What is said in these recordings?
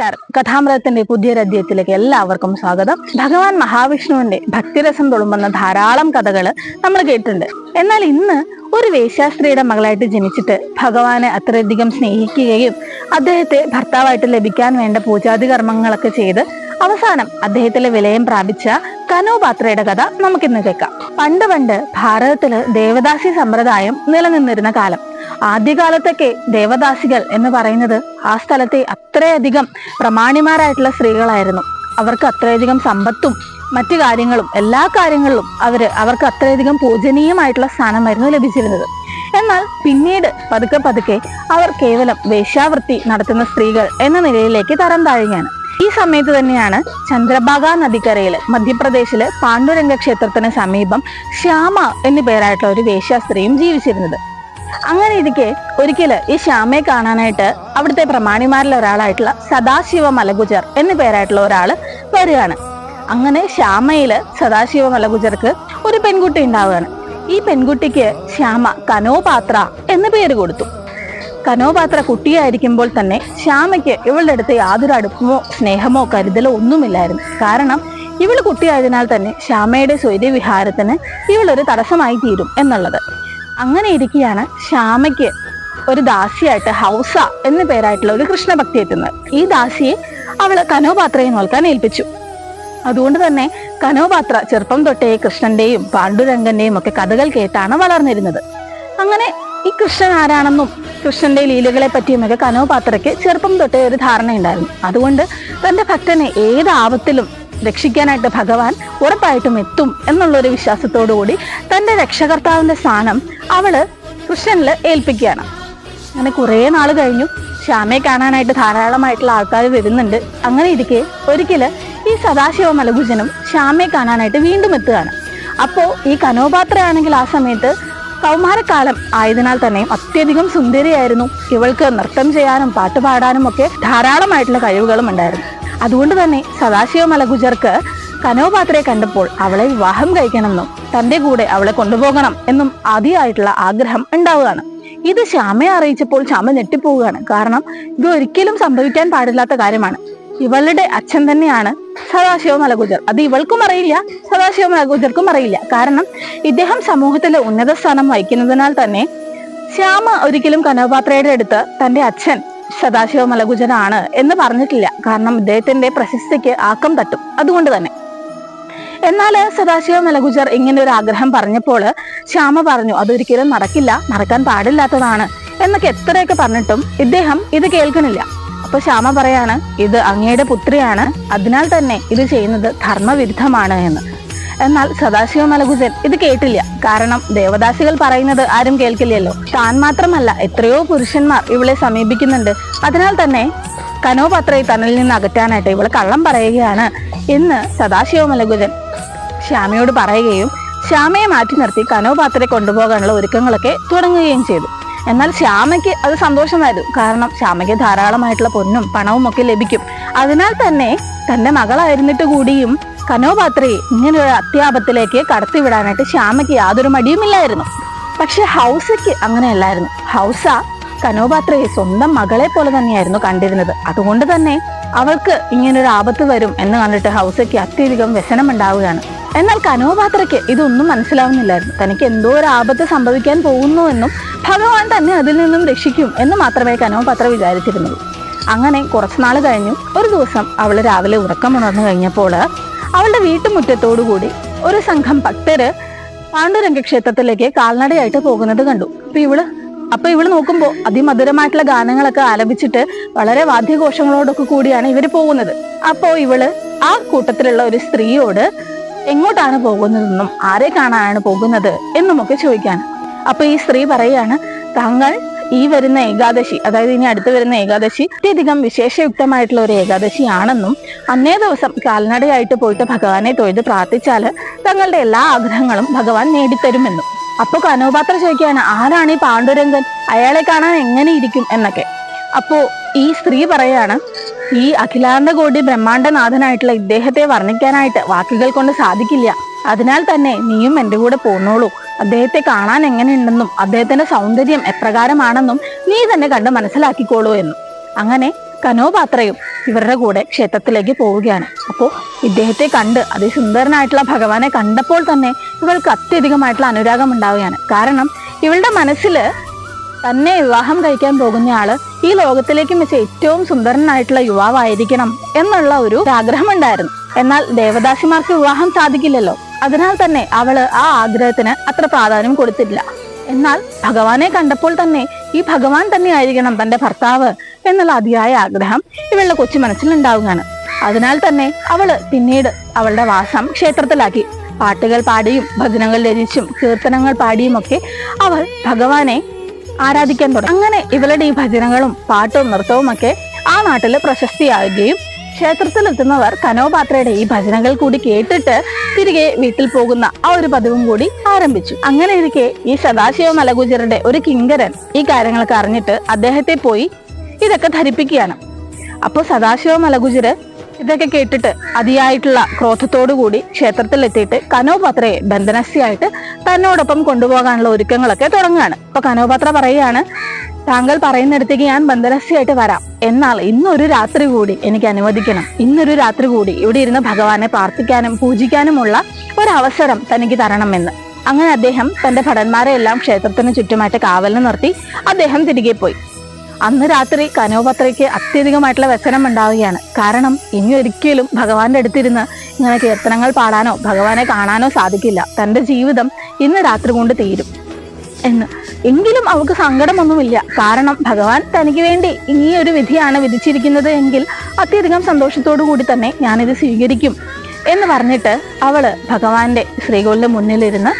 നമസ്കാരം. കഥാമൃതത്തിന്റെ പുതിയൊരു അധ്യായത്തിലേക്ക് എല്ലാവർക്കും സ്വാഗതം. ഭഗവാൻ മഹാവിഷ്ണുവിന്റെ ഭക്തിരസം തുളുമ്പുന്ന ധാരാളം കഥകൾ നമ്മൾ കേട്ടിട്ടുണ്ട്. എന്നാൽ ഇന്ന് ഒരു വേശ്യാസ്ത്രീയുടെ മകളായിട്ട് ജനിച്ചിട്ട് ഭഗവാനെ അത്രയധികം സ്നേഹിക്കുകയും അദ്ദേഹത്തെ ഭർത്താവായിട്ട് ലഭിക്കാൻ വേണ്ട പൂജാതി കർമ്മങ്ങളൊക്കെ ചെയ്ത് അവസാനം അദ്ദേഹത്തിലെ വിലയം പ്രാപിച്ച കനോപാത്രയുടെ കഥ നമുക്കിന്ന് കേൾക്കാം. പണ്ട് പണ്ട് ഭാരതത്തിൽ ദേവദാസി സമ്പ്രദായം നിലനിന്നിരുന്ന കാലം. ആദ്യകാലത്തൊക്കെ ദേവദാസികൾ എന്ന് പറയുന്നത് ആ സ്ഥലത്തെ അത്രയധികം പ്രമാണിമാരായിട്ടുള്ള സ്ത്രീകളായിരുന്നു. അവർക്ക് അത്രയധികം സമ്പത്തും മറ്റു കാര്യങ്ങളും എല്ലാ കാര്യങ്ങളിലും അവർ അവർക്ക് അത്രയധികം പൂജനീയമായിട്ടുള്ള സ്ഥാനമായിരുന്നു ലഭിച്ചിരുന്നത്. എന്നാൽ പിന്നീട് പതുക്കെ പതുക്കെ അവർ കേവലം വേശ്യാവൃത്തി നടത്തുന്ന സ്ത്രീകൾ എന്ന നിലയിലേക്ക് തരം താഴുകയാണ്. ഈ സമയത്ത് തന്നെയാണ് ചന്ദ്രഭാഗ നദിക്കരയിൽ മധ്യപ്രദേശിൽ പാണ്ഡുരംഗ ക്ഷേത്രത്തിന് സമീപം ശ്യാമ എന്നു പേരായിട്ടുള്ള ഒരു വേശ്യാസ്ത്രീയും ജീവിച്ചിരുന്നത്. അങ്ങനെ ഇരിക്കെ ഒരിക്കൽ ഈ ശ്യാമയെ കാണാനായിട്ട് അവിടുത്തെ പ്രമാണിമാരിൽ ഒരാളായിട്ടുള്ള സദാശിവ മലഗുജർ എന്നു പേരായിട്ടുള്ള ഒരാൾ വരികയാണ്. അങ്ങനെ ശ്യാമയിൽ സദാശിവ മലഗുജർക്ക് ഒരു പെൺകുട്ടി ഉണ്ടാവുകയാണ്. ഈ പെൺകുട്ടിക്ക് ശ്യാമ കനോപാത്ര എന്ന് പേര് കൊടുത്തു. കനോപാത്ര കുട്ടിയായിരിക്കുമ്പോൾ തന്നെ ശ്യാമയ്ക്ക് ഇവളുടെ അടുത്ത് യാതൊരു അടുപ്പമോ സ്നേഹമോ കരുതലോ ഒന്നുമില്ലായിരുന്നു. കാരണം ഇവൾ കുട്ടിയായതിനാൽ തന്നെ ശ്യാമയുടെ സ്വൈര്യവിഹാരത്തിന് ഇവളൊരു തടസ്സമായി തീരും എന്നുള്ളത്. അങ്ങനെ ഇരിക്കുകയാണ് ശ്യാമയ്ക്ക് ഒരു ദാസിയായിട്ട് ഹൗസ എന്ന പേരായിട്ടുള്ള ഒരു കൃഷ്ണഭക്തി എത്തുന്നത്. ഈ ദാസിയെ അവൾ കനോപാത്രയെ നോക്കാൻ ഏൽപ്പിച്ചു. അതുകൊണ്ട് തന്നെ കനോപാത്ര ചെറുപ്പം തൊട്ടേ കൃഷ്ണന്റെയും പാണ്ഡുരംഗന്റെയും ഒക്കെ കഥകൾ കേട്ടാണ് വളർന്നിരുന്നത്. അങ്ങനെ ഈ കൃഷ്ണൻ ആരാണെന്നും കൃഷ്ണന്റെ ലീലകളെ പറ്റിയുമൊക്കെ കനോപാത്രയ്ക്ക് ചെറുപ്പം തൊട്ടേ ഒരു ധാരണയുണ്ടായിരുന്നു. അതുകൊണ്ട് തന്റെ ഭക്തനെ ഏത് ആപത്തിലും രക്ഷിക്കാനായിട്ട് ഭഗവാൻ ഉറപ്പായിട്ടും എത്തും എന്നുള്ളൊരു വിശ്വാസത്തോടുകൂടി തന്റെ രക്ഷകർത്താവിന്റെ സ്ഥാനം അവൾ കൃഷ്ണനിൽ ഏൽപ്പിക്കുകയാണ്. അങ്ങനെ കുറേ നാൾ കഴിഞ്ഞു. ശ്യാമയെ കാണാനായിട്ട് ധാരാളമായിട്ടുള്ള ആൾക്കാർ വരുന്നുണ്ട്. അങ്ങനെ ഇരിക്കെ ഒരിക്കൽ ഈ സദാശിവ മലഭുജനും ശ്യാമയെ കാണാനായിട്ട് വീണ്ടും എത്തുകയാണ്. അപ്പോൾ ഈ കനോപാത്രയാണെങ്കിൽ ആ സമയത്ത് കൗമാരക്കാലം ആയതിനാൽ തന്നെയും അത്യധികം സുന്ദരിയായിരുന്നു. ഇവൾക്ക് നൃത്തം ചെയ്യാനും പാട്ട് പാടാനും ഒക്കെ ധാരാളമായിട്ടുള്ള കഴിവുകളും ഉണ്ടായിരുന്നു. അതുകൊണ്ട് തന്നെ സദാശിവ മലഗുജർക്ക് കനോപാത്രയെ കണ്ടപ്പോൾ അവളെ വിവാഹം കഴിക്കണമെന്നും തന്റെ കൂടെ അവളെ കൊണ്ടുപോകണം എന്നും ആദ്യമായിട്ടുള്ള ആഗ്രഹം ഉണ്ടാവുകയാണ്. ഇത് ശ്യാമയെ അറിയിച്ചപ്പോൾ ശ്യാമ ഞെട്ടിപ്പോവുകയാണ്. കാരണം ഇത് ഒരിക്കലും സംഭവിക്കാൻ പാടില്ലാത്ത കാര്യമാണ്. ഇവളുടെ അച്ഛൻ തന്നെയാണ് സദാശിവ മലഗുജർ. അത് ഇവൾക്കും അറിയില്ല സദാശിവ മലഗുജർക്കും അറിയില്ല. കാരണം ഇദ്ദേഹം സമൂഹത്തിലെ ഉന്നത സ്ഥാനം വഹിക്കുന്നതിനാൽ തന്നെ ശ്യാമ ഒരിക്കലും കനോപാത്രയുടെ അടുത്ത് തന്റെ അച്ഛൻ സദാശിവ മലഗുജനാണ് എന്ന് പറഞ്ഞിട്ടില്ല. കാരണം ഇദ്ദേഹത്തിന്റെ പ്രശസ്തിക്ക് ആക്കം തട്ടും. അതുകൊണ്ട് തന്നെ. എന്നാൽ സദാശിവ മലഗുജർ ഇങ്ങനെ ഒരു ആഗ്രഹം പറഞ്ഞപ്പോൾ ശ്യാമ പറഞ്ഞു അതൊരിക്കലും നടക്കില്ല. നടക്കാൻ പാടില്ലാത്തതാണ്. എന്നൊക്കെ എത്രയൊക്കെ പറഞ്ഞിട്ടും ഇദ്ദേഹം ഇത് കേൾക്കണില്ല അപ്പൊ ശ്യാമ പറയാണ് ഇത് അങ്ങയുടെ പുത്രിയാണ്. അതിനാൽ തന്നെ ഇത് ചെയ്യുന്നത് ധർമ്മവിരുദ്ധമാണ് എന്ന്. എന്നാൽ സദാശിവ മലഗുജൻ ഇത് കേട്ടില്ല. കാരണം ദേവദാസികൾ പറയുന്നത് ആരും കേൾക്കില്ലല്ലോ. താൻ മാത്രമല്ല എത്രയോ പുരുഷന്മാർ ഇവളെ സമീപിക്കുന്നുണ്ട്. അതിനാൽ തന്നെ കനോപത്രയെ തന്നിൽ നിന്ന് അകറ്റാനായിട്ട് ഇവൾ കള്ളം പറയുകയാണ് എന്ന് സദാശിവ മലകുജൻ ശ്യാമയോട് പറയുകയും ശ്യാമയെ മാറ്റി നിർത്തി കനോപാത്രയെ കൊണ്ടുപോകാനുള്ള ഒരുക്കങ്ങളൊക്കെ തുടങ്ങുകയും ചെയ്തു. എന്നാൽ ശ്യാമയ്ക്ക് അത് സന്തോഷമായിരുന്നു കാരണം ശ്യാമയ്ക്ക് ധാരാളമായിട്ടുള്ള പൊന്നും പണവും ഒക്കെ ലഭിക്കും. അതിനാൽ തന്നെ തന്റെ മകളായിരുന്നിട്ട് കൂടിയും കനോപാത്രയെ ഇങ്ങനെ ഒരു അത്യാപത്തിലേക്ക് കടത്തിവിടാനായിട്ട് ശ്യാമയ്ക്ക് യാതൊരു മടിയുമില്ലായിരുന്നു. പക്ഷെ ഹൗസയ്ക്ക് അങ്ങനെയല്ലായിരുന്നു. ഹൗസ കനോപാത്രയെ സ്വന്തം മകളെ പോലെ തന്നെയായിരുന്നു കണ്ടിരുന്നത്. അതുകൊണ്ട് തന്നെ അവൾക്ക് ഇങ്ങനൊരു ആപത്ത് വരും എന്ന് കണ്ടിട്ട് ഹൗസയ്ക്ക് അത്യധികം വ്യസനമുണ്ടാവുകയാണ് എന്നാൽ കനോപാത്രയ്ക്ക് ഇതൊന്നും മനസ്സിലാവുന്നില്ലായിരുന്നു. തനിക്ക് എന്തോ ഒരു ആപത്ത് സംഭവിക്കാൻ പോകുന്നു എന്നും ഭഗവാൻ തന്നെ അതിൽ നിന്നും രക്ഷിക്കും എന്ന് മാത്രമേ കനോപാത്ര വിചാരിച്ചിരുന്നുള്ളൂ. അങ്ങനെ കുറച്ചുനാൾ കഴിഞ്ഞു. ഒരു ദിവസം അവൾ രാവിലെ ഉറക്കമുണർന്നു കഴിഞ്ഞപ്പോൾ അവളുടെ വീട്ടുമുറ്റത്തോടുകൂടി ഒരു സംഘം ഭക്തര് പാണ്ഡുരംഗ ക്ഷേത്രത്തിലേക്ക് കാൽനടയായിട്ട് പോകുന്നത് കണ്ടു. അപ്പൊ ഇവൾ അപ്പൊ ഇവൾ നോക്കുമ്പോൾ അതിമധുരമായിട്ടുള്ള ഗാനങ്ങളൊക്കെ ആലപിച്ചിട്ട് വളരെ വാദ്യഘോഷങ്ങളോടൊക്കെ കൂടിയാണ് ഇവർ പോകുന്നത്. അപ്പോ ഇവൾ ആ കൂട്ടത്തിലുള്ള ഒരു സ്ത്രീയോട് എങ്ങോട്ടാണ് പോകുന്നതെന്നും ആരെ കാണാനാണ് പോകുന്നത് എന്നുമൊക്കെ ചോദിക്കാൻ അപ്പൊ ഈ സ്ത്രീ പറയാണ് താങ്കൾ ഈ വരുന്ന ഏകാദശി അതായത് ഇനി അടുത്ത് വരുന്ന ഏകാദശി അത്യധികം വിശേഷയുക്തമായിട്ടുള്ള ഒരു ഏകാദശിയാണെന്നും അന്നേ ദിവസം കാൽനടയായിട്ട് പോയിട്ട് ഭഗവാനെ തൊഴുത് പ്രാർത്ഥിച്ചാൽ തങ്ങളുടെ എല്ലാ ആഗ്രഹങ്ങളും ഭഗവാൻ നേടിത്തരുമെന്നും. അപ്പോൾ കനോപാത്ര ചോദിക്കുകയാണ് ആരാണ് ഈ പാണ്ഡുരംഗൻ? അയാളെ കാണാൻ എങ്ങനെ ഇരിക്കും? എന്നൊക്കെ. അപ്പോൾ ഈ സ്ത്രീ പറയാണ് ഈ അഖിലാണ്ട കോടി ബ്രഹ്മാണ്ടനാഥനായിട്ടുള്ള ഇദ്ദേഹത്തെ വർണിക്കാനായിട്ട് വാക്കുകൾ കൊണ്ട് സാധിക്കില്ല. അതിനാൽ തന്നെ നീയും എന്റെ കൂടെ പോന്നോളൂ. അദ്ദേഹത്തെ കാണാൻ എങ്ങനെയുണ്ടെന്നും അദ്ദേഹത്തിന്റെ സൗന്ദര്യം എപ്രകാരമാണെന്നും നീ തന്നെ കണ്ട് മനസ്സിലാക്കിക്കോളൂ എന്നും. അങ്ങനെ കനോപാത്രയും ഇവരുടെ കൂടെ ക്ഷേത്രത്തിലേക്ക് പോവുകയാണ്. അപ്പോൾ ഇദ്ദേഹത്തെ കണ്ട് അതിസുന്ദരനായിട്ടുള്ള ഭഗവാനെ കണ്ടപ്പോൾ തന്നെ ഇവൾക്ക് അത്യധികമായിട്ടുള്ള അനുരാഗം ഉണ്ടാവുകയാണ് കാരണം ഇവളുടെ മനസ്സിൽ തന്നെ വിവാഹം കഴിക്കാൻ പോകുന്ന ആൾ ഈ ലോകത്തിലേക്ക് വെച്ച് ഏറ്റവും സുന്ദരനായിട്ടുള്ള യുവാവായിരിക്കണം എന്നുള്ള ഒരു ആഗ്രഹമുണ്ടായിരുന്നു എന്നാൽ ദേവദാസിമാർക്ക് വിവാഹം സാധിക്കില്ലല്ലോ. അതിനാൽ തന്നെ അവൾ ആ ആഗ്രഹത്തിന് അത്ര പ്രാധാന്യം കൊടുത്തില്ല. എന്നാൽ ഭഗവാനെ കണ്ടപ്പോൾ തന്നെ ഈ ഭഗവാൻ തന്നെ ആയിരിക്കണം തന്റെ ഭർത്താവ് എന്നുള്ള അതിയായ ആഗ്രഹം ഇവളുടെ കൊച്ചു മനസ്സിൽ ഉണ്ടാവുകയാണ്. അതിനാൽ തന്നെ അവൾ പിന്നീട് അവളുടെ വാസം ക്ഷേത്രത്തിലാക്കി. പാട്ടുകൾ പാടിയും ഭജനങ്ങൾ രചിച്ചും കീർത്തനങ്ങൾ പാടിയും ഒക്കെ അവൾ ഭഗവാനെ ആരാധിക്കാൻ തുടങ്ങി. അങ്ങനെ ഇവളുടെ ഈ ഭജനങ്ങളും പാട്ടും നൃത്തവും ഒക്കെ ആ നാട്ടിൽ പ്രശസ്തിയാവുകയും ക്ഷേത്രത്തിലെത്തുന്നവർ കനോപാത്രയുടെ ഈ ഭജനകൾ കൂടി കേട്ടിട്ട് തിരികെ വീട്ടിൽ പോകുന്ന ആ ഒരു പതിവും കൂടി ആരംഭിച്ചു. അങ്ങനെ ഇരിക്കെ ഈ സദാശിവ മലഗുജരുടെ ഒരു കിങ്കരൻ ഈ കാര്യങ്ങളൊക്കെ അറിഞ്ഞിട്ട് അദ്ദേഹത്തെ പോയി ഇതൊക്കെ ധരിപ്പിക്കുകയാണ്. അപ്പോൾ സദാശിവ മലഗുജര് ഇതൊക്കെ കേട്ടിട്ട് അതിയായിട്ടുള്ള ക്രോധത്തോടു കൂടി ക്ഷേത്രത്തിൽ എത്തിയിട്ട് കനോപാത്രയെ ബന്ധനസ്ഥയായിട്ട് തന്നോടൊപ്പം കൊണ്ടുപോകാനുള്ള ഒരുക്കങ്ങളൊക്കെ തുടങ്ങുകയാണ്. അപ്പൊ കനോപാത്ര പറയുകയാണ് താങ്കൾ പറയുന്നിടത്തേക്ക് ഞാൻ ബന്ധനസ്ഥയായിട്ട് വരാം. എന്നാൽ ഇന്നൊരു രാത്രി കൂടി എനിക്ക് അനുവദിക്കണം. ഇന്നൊരു രാത്രി കൂടി ഇവിടെ ഇരുന്ന് ഭഗവാനെ പ്രാർത്ഥിക്കാനും പൂജിക്കാനുമുള്ള ഒരവസരം തനിക്ക് തരണമെന്ന്. അങ്ങനെ അദ്ദേഹം തന്റെ ഭടന്മാരെ എല്ലാം ക്ഷേത്രത്തിന് ചുറ്റുമായിട്ട് കാവലിന് നിർത്തി അദ്ദേഹം തിരികെ പോയി. അന്ന് രാത്രി കനോപത്രയ്ക്ക് അത്യധികമായിട്ടുള്ള വ്യസനം ഉണ്ടാവുകയാണ്. കാരണം ഇനി ഒരിക്കലും ഭഗവാന്റെ അടുത്തിരുന്ന് ഇങ്ങനെ കീർത്തനങ്ങൾ പാടാനോ ഭഗവാനെ കാണാനോ സാധിക്കില്ല. തന്റെ ജീവിതം ഇന്ന് രാത്രി കൊണ്ട് തീരും. എന്ന്. എങ്കിലും അവൾക്ക് സങ്കടമൊന്നുമില്ല. കാരണം ഭഗവാൻ തനിക്ക് വേണ്ടി ഈ ഒരു വിധിയാണ് വിധിച്ചിരിക്കുന്നത് എങ്കിൽ അത്യധികം സന്തോഷത്തോടു കൂടി തന്നെ ഞാനിത് സ്വീകരിക്കും എന്ന് പറഞ്ഞിട്ട് അവൾ ഭഗവാന്റെ ശ്രീകോലിന്റെ മുന്നിലിരുന്ന്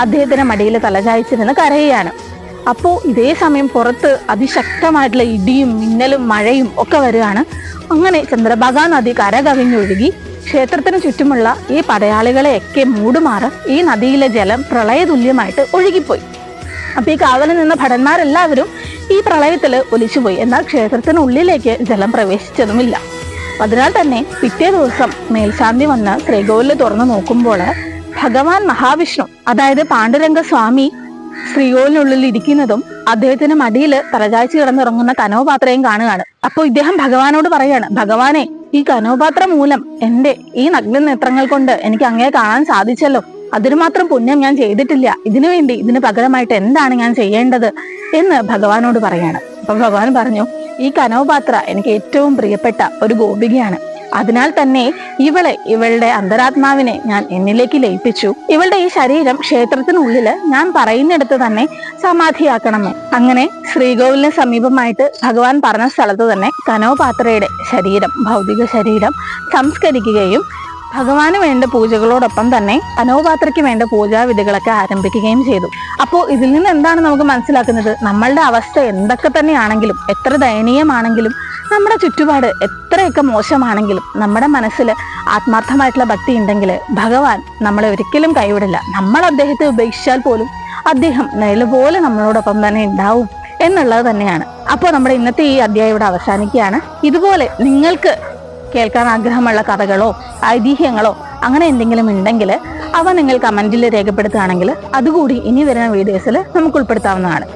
അദ്ദേഹത്തിന്റെ മടിയിൽ തലചായ്ച്ചിരുന്ന് കരയുകയാണ്. അപ്പോ ഇതേ സമയം പുറത്ത് അതിശക്തമായിട്ടുള്ള ഇടിയും മിന്നലും മഴയും ഒക്കെ വരികയാണ്. അങ്ങനെ ചന്ദ്രഭാഗ നദി കരകവിഞ്ഞൊഴുകി ക്ഷേത്രത്തിന് ചുറ്റുമുള്ള ഈ പടയാളികളെയൊക്കെ മൂടുമാറ് ഈ നദിയിലെ ജലം പ്രളയതുല്യമായിട്ട് ഒഴുകിപ്പോയി. അപ്പോൾ ഈ കാവലിൽ നിന്ന ഭടന്മാരെല്ലാവരും ഈ പ്രളയത്തിൽ ഒലിച്ചുപോയി. എന്നാൽ ക്ഷേത്രത്തിനുള്ളിലേക്ക് ജലം പ്രവേശിച്ചതുമില്ല. അതിനാൽ തന്നെ പിറ്റേ ദിവസം മേൽശാന്തി വന്ന് ശ്രീകോവിൽ തുറന്നു നോക്കുമ്പോൾ ഭഗവാൻ മഹാവിഷ്ണു അതായത് പാണ്ഡുരംഗ സ്വാമി ശ്രീകോവിലിനുള്ളിൽ ഇരിക്കുന്നതും അദ്ദേഹത്തിന്റെ മടിയിൽ തലചാഴ്ച കിടന്നിറങ്ങുന്ന കനോപാത്രയും കാണുകയാണ്. അപ്പോൾ ഇദ്ദേഹം ഭഗവാനോട് പറയാണ് ഭഗവാനെ ഈ കനോപാത്ര മൂലം എന്റെ ഈ നഗ്ന നേത്രങ്ങൾ കൊണ്ട് എനിക്ക് അങ്ങേ കാണാൻ സാധിച്ചല്ലോ. അതിനു മാത്രം പുണ്യം ഞാൻ ചെയ്തിട്ടില്ല. ഇതിനു വേണ്ടി ഇതിന് പകരമായിട്ട് എന്താണ് ഞാൻ ചെയ്യേണ്ടത്? എന്ന് ഭഗവാനോട് പറയാണ്. അപ്പൊ ഭഗവാൻ പറഞ്ഞു ഈ കനോപാത്ര എനിക്ക് ഏറ്റവും പ്രിയപ്പെട്ട ഒരു ഗോപികയാണ്. അതിനാൽ തന്നെ ഇവളെ ഇവളുടെ അന്തരാത്മാവിനെ ഞാൻ എന്നിലേക്ക് ലയിപ്പിച്ചു. ഇവളുടെ ഈ ശരീരം ക്ഷേത്രത്തിനുള്ളിൽ ഞാൻ പറയുന്നിടത്ത് തന്നെ സമാധിയാക്കണമേ. അങ്ങനെ ശ്രീകോവിലിന് സമീപമായിട്ട് ഭഗവാൻ പറഞ്ഞ സ്ഥലത്ത് തന്നെ കനോപാത്രയുടെ ശരീരം ഭൗതിക ശരീരം സംസ്കരിക്കുകയും ഭഗവാന് വേണ്ട പൂജകളോടൊപ്പം തന്നെ അനോപാത്രയ്ക്ക് വേണ്ട പൂജാവിധികളൊക്കെ ആരംഭിക്കുകയും ചെയ്തു. അപ്പോൾ ഇതിൽ നിന്ന് എന്താണ് നമുക്ക് മനസ്സിലാക്കുന്നത്? നമ്മളുടെ അവസ്ഥ എന്തൊക്കെ തന്നെയാണെങ്കിലും എത്ര ദയനീയമാണെങ്കിലും നമ്മുടെ ചുറ്റുപാട് എത്രയൊക്കെ മോശമാണെങ്കിലും നമ്മുടെ മനസ്സിൽ ആത്മാർത്ഥമായിട്ടുള്ള ഭക്തി ഉണ്ടെങ്കിൽ ഭഗവാൻ നമ്മളെ ഒരിക്കലും കൈവിടില്ല. നമ്മൾ അദ്ദേഹത്തെ ഉപേക്ഷിച്ചാൽ പോലും അദ്ദേഹം നിലപോലെ നമ്മളോടൊപ്പം തന്നെ ഉണ്ടാവും എന്നുള്ളത് തന്നെയാണ്. അപ്പോൾ നമ്മുടെ ഇന്നത്തെ ഈ അധ്യായം ഇവിടെ അവസാനിക്കുകയാണ്. ഇതുപോലെ നിങ്ങൾക്ക് കേൾക്കാൻ ആഗ്രഹമുള്ള കഥകളോ ഐതിഹ്യങ്ങളോ അങ്ങനെ എന്തെങ്കിലും ഉണ്ടെങ്കിൽ അവ നിങ്ങൾ കമന്റിൽ രേഖപ്പെടുത്തുകയാണെങ്കിൽ അതുകൂടി ഇനി വരുന്ന വീഡിയോസിൽ നമുക്ക് ഉൾപ്പെടുത്താവുന്നതാണ്.